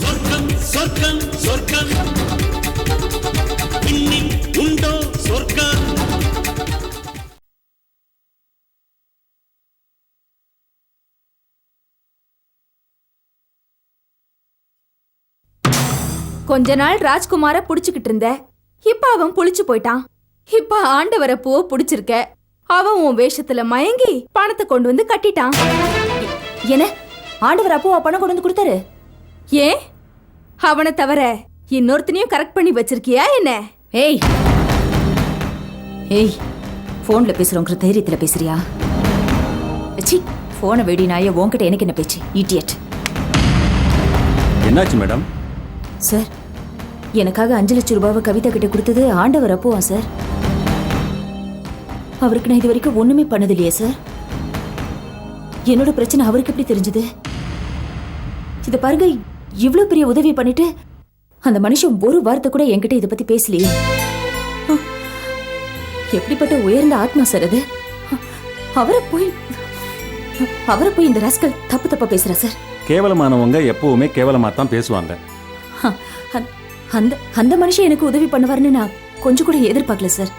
சொர்க்கம் சொர்க்கம் சொர்க்கம். இன்னில் உண்டோ சொர்க்கம்? கொஞ்ச நாள் ராஜ்குமார புடிச்சுக்கிட்டு இருந்த. இப்ப அவன் புளிச்சு போயிட்டான். இப்ப ஆண்டவர பூவை புடிச்சிருக்க. அவன் உன் வேஷத்துல மயங்கி பணத்தை கொண்டு வந்து கட்டிட்டான். என்ன? ஆண்டவர் அப்போ பணம் கொண்டு வந்து கொடுத்தாரு? ஏன்? அவனை தவிர இன்னொருத்தனையும் கரெக்ட் பண்ணி வச்சிருக்கியா என்ன? ஏய். ஏய் போன்ல பேசுறோங்கிற தைரியத்துல பேசுறியா? சி போனை வெடி நாய உன்கிட்ட எனக்கு என்ன பேச்சு? இடியட் என்னாச்சு மேடம்? சார் எனக்காக அஞ்சு லட்சம் ரூபாவை கவிதா கிட்ட கொடுத்தது ஆண்டவர் அப்போவா சார்? அவருக்கு நான் இது வரைக்கும் ஒண்ணுமே பண்ணது இல்லையா சார் என்னோட பிரச்சனை அவருக்கு எப்படி தெரிஞ்சது? இத பாருங்க இவ்ளோ பெரிய உதவி பண்ணிட்டு அந்த மனுஷன் ஒரு வார்த்தை கூட என்கிட்ட இத பத்தி பேசலையே. எப்படிப்பட்ட உயர்ந்த ஆத்மா சார் அது? அவரை போய் அவரை போய் இந்த ராஸ்கல் தப்பு தப்பா பேசுறா சார் கேவலமானவங்க எப்பவுமே கேவலமா தான் பேசுவாங்க. அந்த அந்த மனுஷன் எனக்கு உதவி பண்ணுவாருன்னு நான் கொஞ்சம் கூட எதிர்பார்க்கல சார்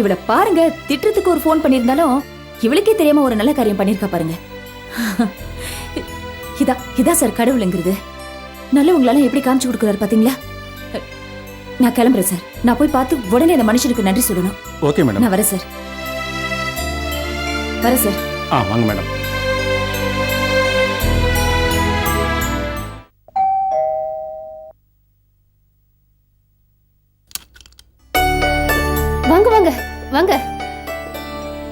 இவளை பாருங்க திட்டுறதுக்கு ஒரு ஃபோன் பண்ணியிருந்தாலும் இவளுக்கே தெரியாம ஒரு நல்ல காரியம் பண்ணியிருக்கா பாருங்க. இதா இதா சார் கடவுளுங்கிறது. நல்லவங்களால எப்படி காமிச்சு கொடுக்குறாரு பாத்தீங்களா? நான் கிளம்புறேன் சார். நான் போய் பார்த்து உடனே அந்த மனுஷனுக்கு நன்றி சொல்லணும். Okay madam. நான் வரேன் சார். வரேன் சார். ஆ வாங்க மேடம். வாங்க.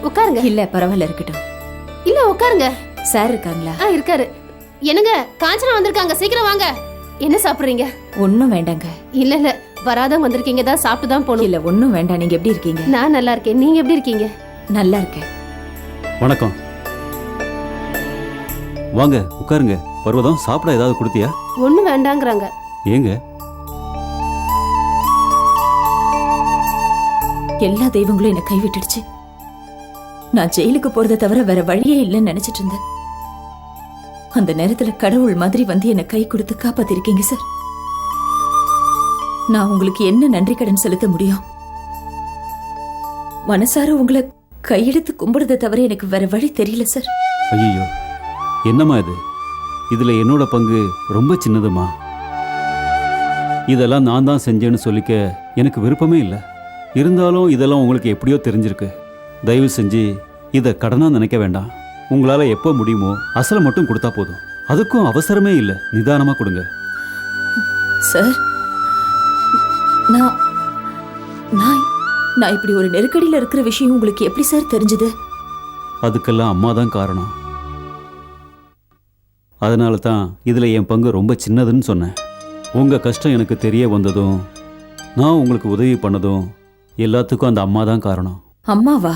உட்காருங்க. இல்ல பரவாயில்ல இருக்கட்டும். இல்ல உட்காருங்க. சார் இருக்காங்களா? ஆ இருக்காரு. என்னங்க காஞ்சனா வந்திருக்காங்க. சீக்கிரம் வாங்க. என்ன சாப்பிடுறீங்க? ஒன்னும் வேண்டாங்க. இல்ல இல்ல. வராதவங்க வந்திருக்கீங்க. தான் சாப்பிட்டு தான் போகணும். இல்ல ஒன்னும் வேண்டாம். நீங்க எப்படி இருக்கீங்க? நான் நல்லா இருக்கேன். நீங்க எப்படி இருக்கீங்க? நல்லா இருக்கேன். வணக்கம். வாங்க உட்காருங்க. பர்வதம் சாப்பிட ஏதாவது கொடுத்தியா? ஒண்ணு வேண்டாங்கறாங்க. ஏங்க? எல்லா தெய்வங்களும் என்னை கைவிட்டுடுச்சு. நான் ஜெயிலுக்கு போறதை தவிர வேற வழியே இல்லைன்னு நினைச்சிட்டு இருந்தேன். அந்த நேரத்துல கடவுள் மாதிரி வந்து என்னை கை கொடுத்து காப்பாத்திருக்கீங்க சார். நான் உங்களுக்கு என்ன நன்றி கடன் செலுத்த முடியும்? மனசார உங்களை கையெடுத்து கும்பிடுறதை தவிர எனக்கு வேற வழி தெரியல சார். ஐயோ என்னம்மா இது? இதுல என்னோட பங்கு ரொம்ப சின்னதுமா? இதெல்லாம் நான் தான் செஞ்சேன்னு சொல்லிக்க எனக்கு விருப்பமே இல்லை. இருந்தாலும் இதெல்லாம் உங்களுக்கு எப்படியோ தெரிஞ்சிருக்கு. தயவு செஞ்சு இதை கடனா நினைக்க வேண்டாம். உங்களால எப்போ முடியுமோ அசலை மட்டும் கொடுத்தா போதும். அதுக்கும் அவசரமே இல்லை. நிதானமா கொடுங்க. சார் நான் நான் நான் இப்படி ஒரு நெருக்கடியில இருக்கிற விஷயம் உங்களுக்கு எப்படி சார் தெரிஞ்சது? அதுக்கெல்லாம் அம்மா தான் காரணம். அதனால தான் இதில் என் பங்கு ரொம்ப சின்னதுன்னு சொன்னேன். உங்கள் கஷ்டம் எனக்கு தெரிய வந்ததும் நான் உங்களுக்கு உதவி பண்ணதும் எல்லாத்துக்கும் அந்த அம்மா தான் காரணம். அம்மாவா?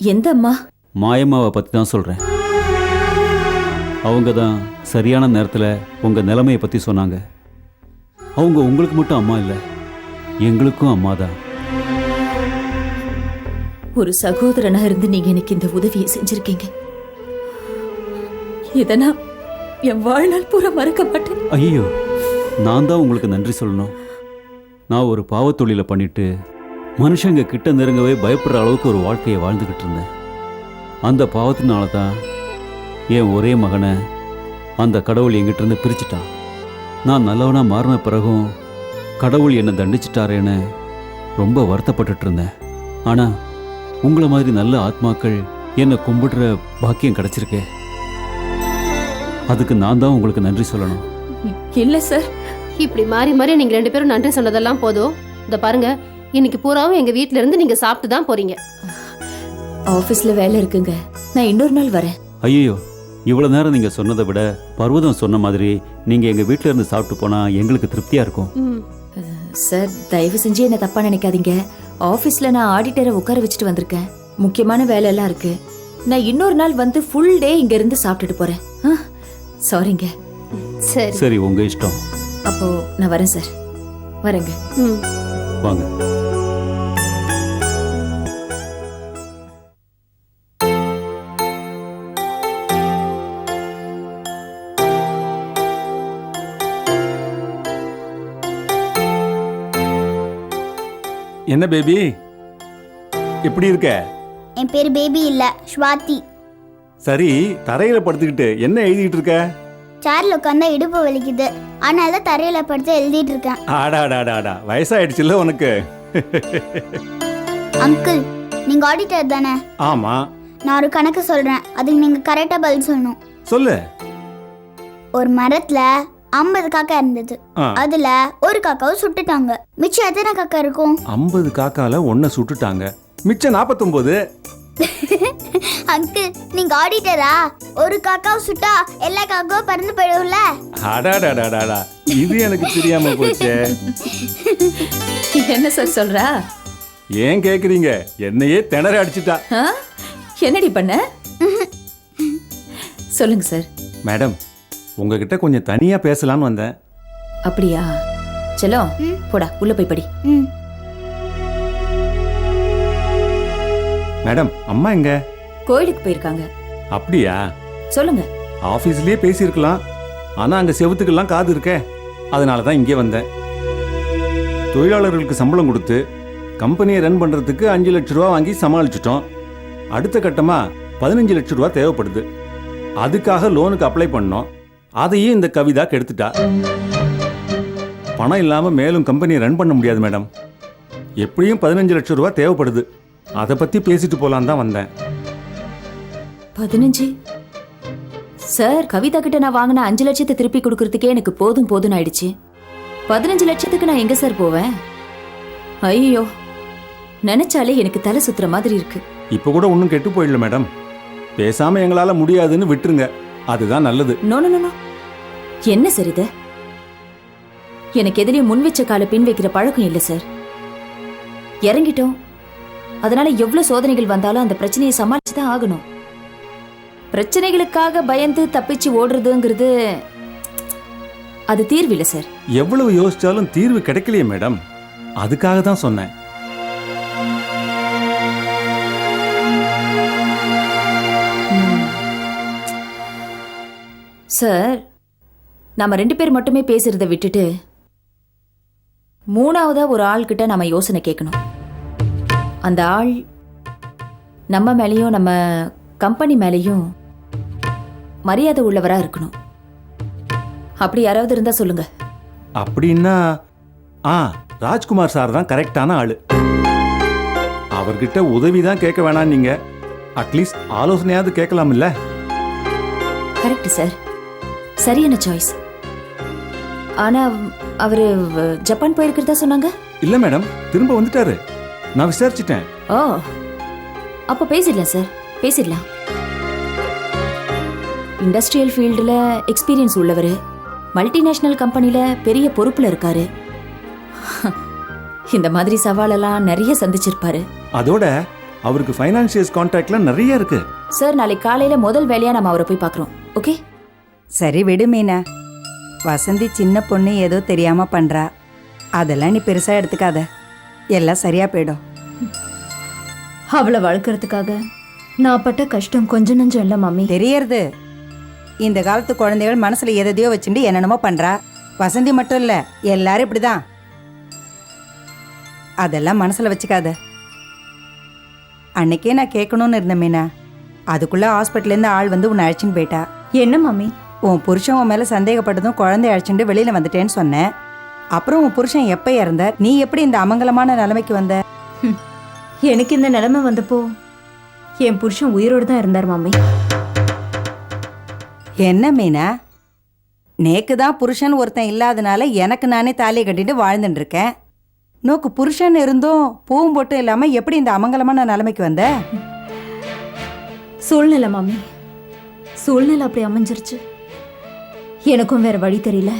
எந்த அம்மா மாயம்மாவை பற்றி தான் சொல்கிறேன் அவங்க தான் சரியான நேரத்தில் உங்கள் நிலைமையை பற்றி சொன்னாங்க. அவங்க உங்களுக்கு மட்டும் அம்மா இல்லை எங்களுக்கும் அம்மா தான். ஒரு சகோதரனா இருந்து நீங்க எனக்கு இந்த உதவியை செஞ்சிருக்கீங்க. இதை நான் என் வாழ்நாள் பூரா மறக்க மாட்டேன். ஐயோ நான் தான் உங்களுக்கு நன்றி சொல்லணும். நான் ஒரு பாவத்தொழிலை பண்ணிட்டு மனுஷங்க கிட்ட நெருங்கவே பயப்படுற அளவுக்கு ஒரு வாழ்க்கையை வாழ்ந்துக்கிட்டு இருந்தேன். அந்த பாவத்தினால தான் என் ஒரே மகனை அந்த கடவுள் என்கிட்ட இருந்து பிரிச்சுட்டான். நான் நல்லவனாக மாறின பிறகும் கடவுள் என்னை தண்டிச்சிட்டாரேன்னு ரொம்ப வருத்தப்பட்டுட்டு இருந்தேன். ஆனா உங்களை மாதிரி நல்ல ஆத்மாக்கள் என்னை கும்பிடுற பாக்கியம் கிடைச்சிருக்கே. அதுக்கு நான் தான் உங்களுக்கு நன்றி சொல்லணும். இல்லை சார். இப்படி மாறி மாறி நீங்க ரெண்டு பேரும் நன்றி சொன்னதெல்லாம் போதும். இந்த பாருங்க இன்னைக்கு பூராவும் எங்க வீட்ல இருந்து நீங்க சாப்பிட்டு தான் போறீங்க. ஆபீஸ்ல வேலை இருக்குங்க. நான் இன்னொரு நாள் வரேன். ஐயோ இவ்வளவு நேரம் நீங்க சொன்னதை விட பர்வதம் சொன்ன மாதிரி நீங்க எங்க வீட்ல இருந்து சாப்பிட்டு போனா எங்களுக்கு திருப்தியா இருக்கும். ம். சார் தயவு செஞ்சு என்ன தப்பா நினைக்காதீங்க. ஆபீஸ்ல நான் ஆடிட்டரை உட்கார வச்சுட்டு வந்திருக்கேன். முக்கியமான வேலை எல்லாம் இருக்கு. நான் இன்னொரு நாள் வந்து ஃபுல் டே இங்க இருந்து சாப்பிட்டுட்டு போறேன். சாரிங்க சரி. சரி உங்க இஷ்டம். அப்போ நான் வரேன் சார். வரேங்க. வாங்க. என்ன பேபி? எப்படி இருக்க? என் பேர் பேபி இல்ல ஸ்வாதி. சரி தரையில படுத்துக்கிட்டு என்ன எழுதிட்டு இருக்க? சேர்ல உட்காந்தா இடுப்பு வலிக்குது. அதனால தான் தரையில படுத்து எழுதிட்டு இருக்கேன். ஆடாடாடாடா வயசாயிடுச்சுல்ல உனக்கு? அங்கிள் நீங்க ஆடிட்டர் தானே? ஆமா. நான் ஒரு கணக்கு சொல்றேன். அதுக்கு நீங்க கரெக்டா பதில் சொல்லணும். சொல்லு. ஒரு மரத்துல ஐம்பது காக்கா இருந்தது. ஆ. அதுல ஒரு காக்காவை சுட்டுட்டாங்க. மிச்சம் எத்தனை காக்கா இருக்கும்? ஐம்பது காக்கால ஒன்ன சுட்டுட்டாங்க. மிச்சம் நாப்பத்தொன்பது அங்கிள் நீங்க ஆடிட்டரா? ஒரு காக்காவை சுட்டா எல்லா காக்காவும் பறந்து போயிடும்ல? அடாடாடாடாடா இது எனக்கு தெரியாம போச்சே. என்ன சார் சொல்றா? ஏன் கேக்குறீங்க? என்னையே திணற அடிச்சிட்டா. ஆ? என்னடி பண்ண? சொல்லுங்க சார் மேடம் உங்ககிட்ட கொஞ்சம் தனியா பேசலாம்னு வந்தேன். அப்படியா? செல்லம் போடா உள்ள போய் படி. மேடம் அம்மா எங்க? கோயிலுக்கு போயிருக்காங்க. அப்படியா? சொல்லுங்க. ஆபீஸ்லயே பேசியிருக்கலாம். ஆனா அங்க செவுத்துக்கெல்லாம் காது இருக்கே. அதனால தான் இங்கே வந்தேன். தொழிலாளர்களுக்கு சம்பளம் கொடுத்து கம்பெனியை ரன் பண்றதுக்கு அஞ்சு லட்ச ரூபா வாங்கி சமாளிச்சிட்டோம். அடுத்த கட்டமா பதினஞ்சு லட்ச ரூபா தேவைப்படுது. அதுக்காக லோனுக்கு அப்ளை பண்ணோம். அதையும் இந்த கவிதா கெடுத்துட்டா. பணம் இல்லாம மேலும் கம்பெனியை ரன் பண்ண முடியாது மேடம். எப்படியும் பதினஞ்சு லட்ச ரூபா தேவைப்படுது. அதை பத்தி பேசிட்டு போலான்னு தான் வந்தேன். பதினஞ்சு? சார் கவிதா கிட்ட நான் வாங்கின அஞ்சு லட்சத்தை திருப்பி கொடுக்கறதுக்கே எனக்கு போதும் போதும்னு ஆயிடுச்சு. பதினஞ்சு லட்சத்துக்கு நான் எங்க சார் போவேன்? ஐயோ நினைச்சாலே எனக்கு தலை சுத்துற மாதிரி இருக்கு. இப்போ கூட ஒன்றும் கெட்டு போயிடல மேடம். பேசாம எங்களால முடியாதுன்னு விட்டுருங்க. அதுதான் நல்லது. No no. என்ன சார் இது? எனக்கு எதிரையும் முன் வச்ச கால பின் வைக்கிற பழக்கம் இல்லை சார். இறங்கிட்டோம். அதனால எவ்வளவு சோதனைகள் வந்தாலும் அந்த பிரச்சனையை சமாளிச்சு தான் ஆகணும். பிரச்சனைகளுக்காக பயந்து தப்பிச்சு ஓடுறதுங்கிறது அது தீர்வில்லை சார். எவ்வளவு யோசிச்சாலும் தீர்வு கிடைக்கலையே மேடம். அதுக்காக தான் சொன்னேன். சார் நாம ரெண்டு பேர் மட்டுமே பேசுறத விட்டுட்டு மூணாவதா ஒரு ஆள்கிட்ட நாம யோசனை கேட்கணும். அந்த ஆள் நம்ம மேலேயும் நம்ம கம்பெனி மேலேயும் மரியாதை உள்ளவரா இருக்கணும். அப்படி யாராவது இருந்தா சொல்லுங்க. அப்படின்னா ஆ ராஜ்குமார் சார் தான் கரெக்டான ஆளு. அவர்கிட்ட உதவி தான் கேட்க வேணாம் நீங்க அட்லீஸ்ட் ஆலோசனையாவது கேட்கலாம் இல்ல கரெக்ட் சார். சரியான சாய்ஸ். ஆனா அவரு ஜப்பான் போயிருக்கிறதா சொன்னாங்க? இல்ல மேடம் திரும்ப வந்துட்டாரு. நான் விசாரிச்சிட்டேன். ஓ. அப்போ பேசிடலாம் சார். பேசிடலாம். இண்டஸ்ட்ரியல் ஃபீல்டில் எக்ஸ்பீரியன்ஸ் உள்ளவர். மல்டிநேஷ்னல் கம்பெனியில் பெரிய பொறுப்பில் இருக்காரு. இந்த மாதிரி சவாலெல்லாம் நிறைய சந்திச்சிருப்பாரு. அதோட அவருக்கு ஃபைனான்சியஸ் கான்டாக்ட்ல நிறைய இருக்கு. சார் நாளைக்கு காலையில் முதல் வேலையாக நம்ம அவரை போய் பார்க்குறோம். ஓகே? சரி விடு மீனா. வசந்தி சின்ன பொண்ணு ஏதோ தெரியாம பண்றா. அதெல்லாம் நீ பெருசா எடுத்துக்காத. எல்லாம் சரியா போயிடும். அவளை வளர்க்கறதுக்காக நான் பட்ட கஷ்டம் கொஞ்ச நஞ்சம் இல்ல மம்மி. தெரியறது. இந்த காலத்து குழந்தைகள் மனசுல எதையோ வச்சுட்டு என்னென்னமோ பண்றா. வசந்தி மட்டும் இல்ல எல்லாரும் இப்படிதான். அதெல்லாம் மனசுல வச்சுக்காத. அன்னைக்கே நான் கேட்கணும்னு இருந்தேன் மீனா. அதுக்குள்ள ஹாஸ்பிட்டல்ல இருந்து ஆள் வந்து உன்னை அழைச்சின்னு போயிட்டா. என்ன மம்மி? உன் புருஷன் உன் மேல சந்தேகப்பட்டதும் குழந்தைய அழைச்சிட்டு வெளியில வந்துட்டேன்னு சொன்னேன். அப்புறம் உன் புருஷன் எப்ப இறந்தார்? நீ எப்படி இந்த அமங்கலமான நிலைமைக்கு வந்த? எனக்கு இந்த நிலைமை வந்தப்போ என் புருஷன் உயிரோடு தான் இருந்தார் மம்மி. என்ன மீனா? நேக்கு தான் புருஷன் ஒருத்தன் இல்லாதனால எனக்கு நானே தாலியை கட்டிட்டு வாழ்ந்துட்டு இருக்கேன். நோக்கு புருஷன் இருந்தும் பூவும் பொட்டும் இல்லாம எப்படி இந்த அமங்கலமான நிலைமைக்கு வந்த? சூழ்நிலை மாமி. சூழ்நிலை அப்படி அமைஞ்சிருச்சு. எனக்கும் வேற வழி தெரியல.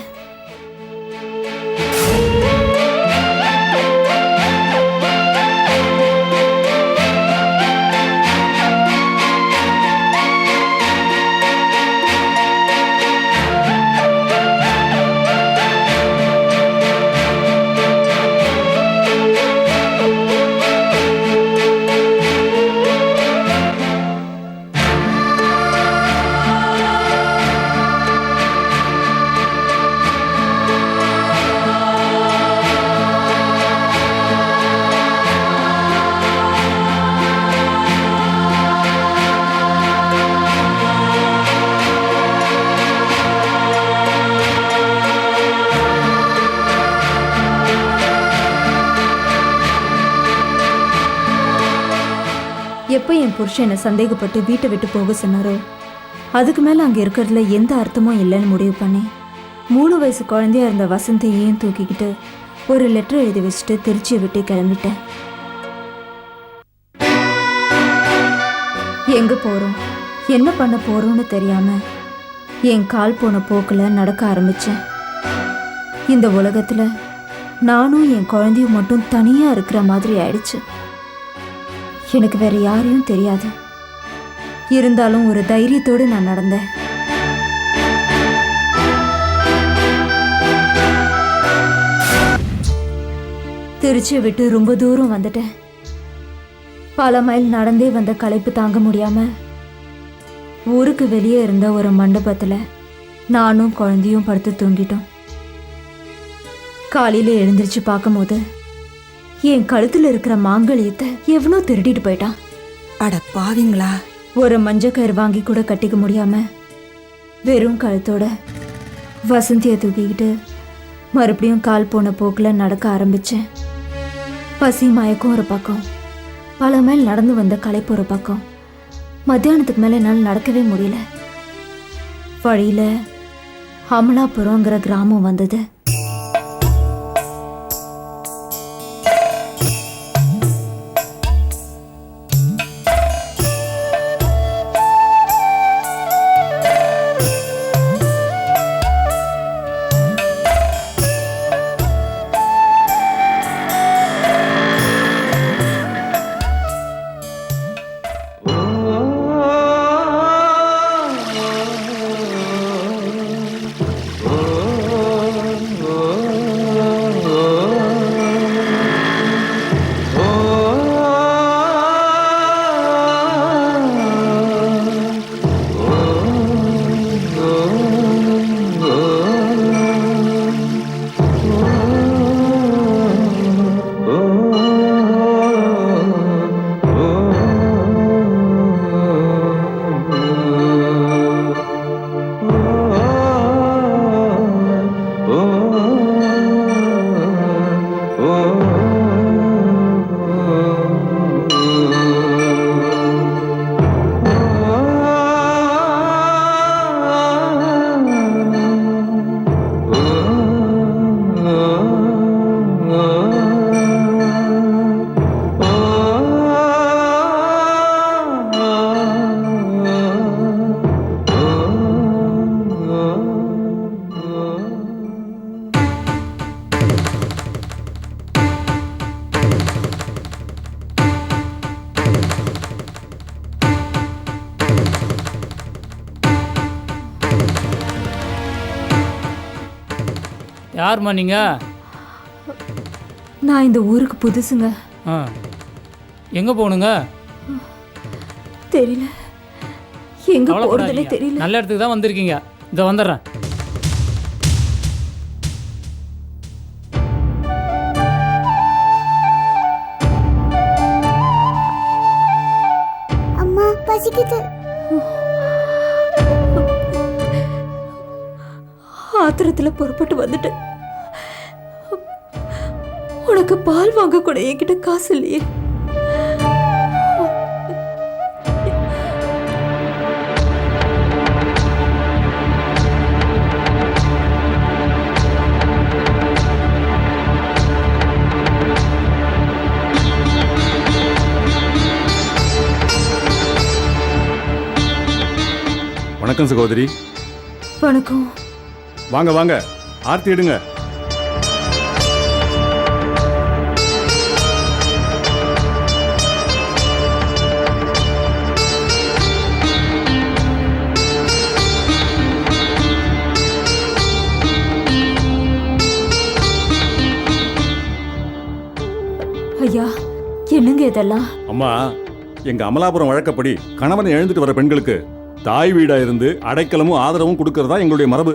என் புருஷன் என்னை சந்தேகப்பட்டு வீட்டை விட்டு போக சொன்னாரோ. அதுக்கு மேலே அங்கே இருக்கிறதுல எந்த அர்த்தமும் இல்லைன்னு முடிவு பண்ணி மூணு வயசு குழந்தையா இருந்த வசந்தையும் தூக்கிக்கிட்டு ஒரு லெட்டர் எழுதி வச்சுட்டு திருச்சியை விட்டு கிளம்பிட்டேன். எங்க போறோம்? என்ன பண்ண போறோம்னு தெரியாம என் கால் போன போக்கில் நடக்க ஆரம்பிச்சேன். இந்த உலகத்துல நானும் என் குழந்தையும் மட்டும் தனியா இருக்கிற மாதிரி ஆயிடுச்சு. எனக்கு வேற யாரையும் தெரியாது. இருந்தாலும் ஒரு தைரியத்தோடு நான் நடந்தேன். திருச்சியை விட்டு ரொம்ப தூரம் வந்துட்டேன். பல மைல் நடந்தே வந்த களைப்பு தாங்க முடியாம ஊருக்கு வெளியே இருந்த ஒரு மண்டபத்தில் நானும் குழந்தையும் படுத்து தூங்கிட்டோம். காலையில் எழுந்திருச்சு பார்க்கும்போது என் கழுத்துல இருக்கிற மாங்கல்யத்தை எவனோ திருடிட்டு போயிட்டான். அட பாவிங்களா. ஒரு மஞ்சள் கயிறு வாங்கி கூட கட்டிக்க முடியாம வெறும் கழுத்தோட வசந்தியை தூக்கிக்கிட்டு மறுபடியும் கால் போன போக்கில் நடக்க ஆரம்பிச்சேன். பசி மயக்கம் ஒரு பக்கம் பல மைல் நடந்து வந்த களைப்பு ஒரு பக்கம். மத்தியானத்துக்கு மேலே என்னால் நடக்கவே முடியல. வழியில அமலாபுரங்கிற கிராமம் வந்தது. யாரும்மா நீங்கள் நான் இந்த ஊருக்கு புதுசுங்க. ஆ. எங்கே போகணுங்க? தெரியல. எங்க போறதுனே தெரியல. நல்ல இடத்துக்கு தான் வந்திருக்கீங்க. இதோ வந்துடுறேன். அம்மா பசிக்குது. ஆத்திரத்துல புறப்பட்டு வந்துட்டேன். உனக்கு பால் வாங்க கூட என்கிட்ட காசு இல்லையே. வணக்கம் சகோதரி. வணக்கம். வாங்க வாங்க. ஆர்த்தி எடுங்க. என்னங்க இதெல்லாம்? அம்மா எங்க அமலாபுரம் வழக்கப்படி கணவன் எழுந்துட்டு வர பெண்களுக்கு தாய் வீடா இருந்து அடைக்கலமும் ஆதரவும் கொடுக்கறதா எங்களுடைய மரபு.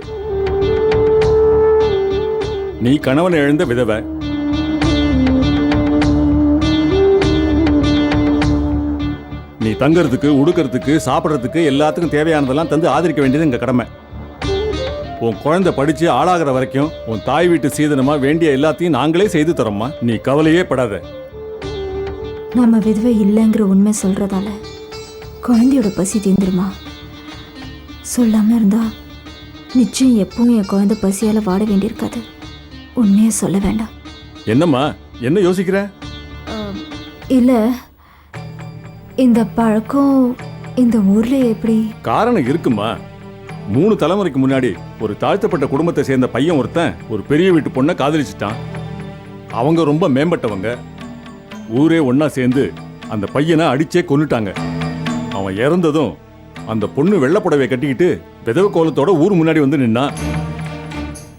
நீ கணவன் எழுந்த விதவை. நீ தங்கறதுக்கு உடுக்கறதுக்கு சாப்பிட்றதுக்கு எல்லாத்துக்கும் தேவையானதெல்லாம் தந்து ஆதரிக்க வேண்டியது எங்க கடமை. உன் குழந்தை படிச்சு ஆளாகிற வரைக்கும் உன் தாய் வீட்டு சீதனமா வேண்டிய எல்லாத்தையும் நாங்களே செய்து தரோம்மா. நீ கவலையே படாத. நம்ம விதவை இல்லைங்கிற உண்மை சொல்றதால குழந்தையோட பசி தீந்துருமா? சொல்லாம இருந்தா நிச்சயம் எப்பவும் என் குழந்தை பசியால வாட வேண்டியிருக்காது. உண்மையை சொல்ல வேண்டாம். என்னம்மா? என்ன யோசிக்கிற? இல்ல இந்த பழக்கம் இந்த ஊர்ல எப்படி? காரணம் இருக்குமா? மூணு தலைமுறைக்கு முன்னாடி ஒரு தாழ்த்தப்பட்ட குடும்பத்தை சேர்ந்த பையன் ஒருத்தன் ஒரு பெரிய வீட்டு பொண்ணை காதலிச்சிட்டான். அவங்க ரொம்ப மேம்பட்டவங்க. ஊரே ஒன்னா சேர்ந்து அந்த பையனை அடிச்சே கொண்டுட்டாங்க அவன் இறந்ததும் அந்த பொண்ணு வெள்ளப்புடவை கட்டிக்கிட்டு விதவ கோலத்தோட ஊர் முன்னாடி வந்து நின்னான்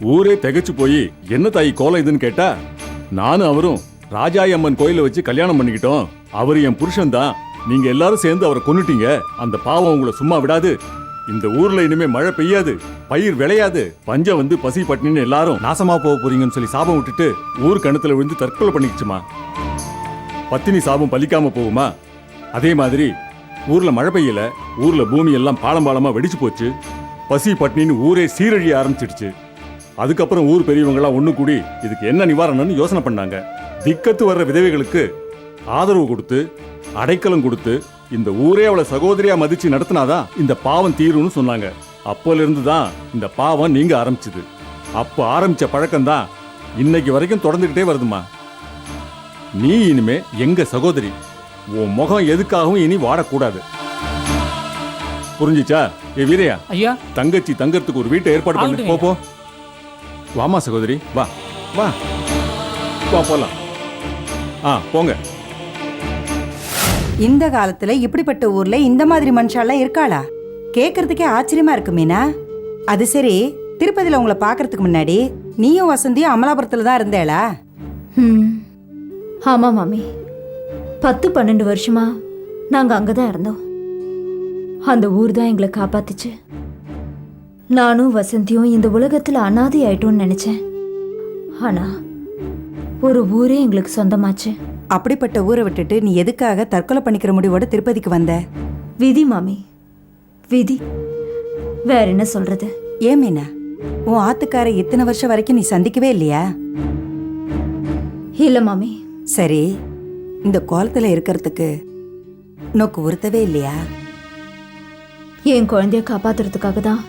ஊரே திகச்சு போய் என்ன தாய் கோலம் இதுன்னு கேட்டா நானும் அவரும் ராஜாயி அம்மன் கோயில வச்சு கல்யாணம் பண்ணிக்கிட்டோம். அவர் என் புருஷன் தான். நீங்க எல்லாரும் சேர்ந்து அவரை கொன்னுட்டீங்க. அந்த பாவம் உங்களை சும்மா விடாது. இந்த ஊர்ல இனிமே மழை பெய்யாது பயிர் விளையாது. பஞ்சம் வந்து பசி பட்டினின்னு எல்லாரும் நாசமா போக போறீங்கன்னு சொல்லி சாபம் விட்டுட்டு ஊர் கணத்துல விழுந்து தற்கொலை பண்ணிக்கிச்சுமா? பத்தினி சாபம் பலிக்காம போகுமா? அதே மாதிரி ஊர்ல மழை பெய்யல ஊர்ல பூமி எல்லாம் பாலம் பாலமா வெடிச்சு போச்சு. பசி பட்டினின்னு ஊரே சீரழிய ஆரம்பிச்சிடுச்சு. அதுக்கப்புறம் ஊர் பெரியவங்களாம் ஒண்ணு கூடி இதுக்கு என்ன நிவாரணம்னு யோசனை பண்ணாங்க. திக்கத்து வர்ற விதவைகளுக்கு ஆதரவு கொடுத்து அடைக்கலம் கொடுத்து இந்த ஊரே அவளை சகோதரியா மதிச்சு நடத்தினாதான் இந்த பாவம் தீரும்னு சொன்னாங்க. அப்போல இருந்து தான் இந்த பாவம் நீங்க ஆரம்பிச்சது. அப்போ ஆரம்பிச்ச பழக்கம் தான் இன்னைக்கு வரைக்கும் தொடர்ந்துகிட்டே வருதுமா நீ இனிமே எங்க சகோதரி? உன் முகம் எதுக்காகவும் இனி வாடக்கூடாது. புரிஞ்சுச்சா? ஏ வீரையா ஐயா. தங்கச்சி தங்கறதுக்கு ஒரு வீட்டை ஏற்பாடு பண்ணு. போ போ. வாமா சகோதரி வா. வா. வா போலாம். ஆ போங்க. இந்த காலத்துல இப்படிப்பட்ட ஊர்ல இந்த மாதிரி மனுஷாலாம் இருக்காளா? கேக்குறதுக்கே ஆச்சரியமா இருக்கு மீனா. அது சரி திருப்பதியில உங்களை பார்க்கறதுக்கு முன்னாடி நீயும் வசந்தியும் அமலாபுரத்துல தான் இருந்தேளா? ம் ஆமாம் மாமி. பத்து பன்னெண்டு வருஷமா நாங்கள் அங்கே தான் இருந்தோம். அந்த ஊர் தான் எங்களை காப்பாத்துச்சு. நானும் வசந்தியும் இந்த உலகத்தில் அனாதை ஆயிட்டோம்னு நினச்சேன். ஆனால் ஒரு ஊரே எங்களுக்கு சொந்தமாச்சு. அப்படிப்பட்ட ஊரை விட்டுட்டு நீ எதுக்காக தற்கொலை பண்ணிக்கிற முடிவோட திருப்பதிக்கு வந்த? விதி மாமி. விதி. வேற என்ன சொல்றது? ஏன் மீனா? உன் ஆத்துக்கார இத்தனை வருஷம் வரைக்கும் நீ சந்திக்கவே இல்லையா? இல்லை மாமி. சரி இந்த கோலத்துல இருக்கிறதுக்கு நோக்கு உறுத்தவே இல்லையா? என் குழந்தைய காப்பாத்துறதுக்காக தான்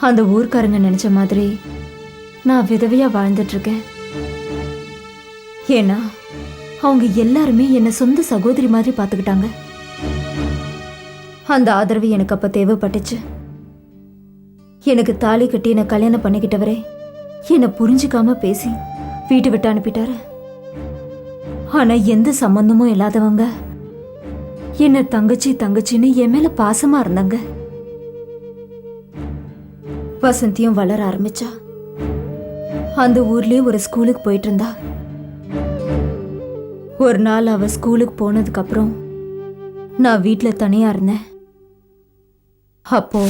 அந்த ஊர்க்காரங்க நினைச்ச மாதிரி நான் விதவையா வாழ்ந்துட்டு இருக்கேன் ஏன்னா அவங்க எல்லாருமே என்னை சொந்த சகோதரி மாதிரி பார்த்துக்கிட்டாங்க. அந்த ஆதரவு எனக்கு அப்ப தேவைப்பட்டுச்சு. எனக்கு தாலி கட்டி என்னை கல்யாணம் பண்ணிக்கிட்டவரே என்னை புரிஞ்சுக்காம பேசி வீட்டு விட்டு அனுப்பிட்டாரு. ஆனா எந்த சம்பந்தமும் இல்லாதவங்க. என்ன தங்கச்சி தங்கச்சின்னு என் மேல பாசமா இருந்தாங்க. வசந்தியும் வளர ஆரம்பிச்சா. அந்த ஊர்லயே ஒரு ஸ்கூலுக்கு போயிட்டு இருந்தா ஒரு நாள் அவ ஸ்கூலுக்கு போனதுக்கு அப்புறம் நான் வீட்டில் தனியா இருந்தேன். அப்போ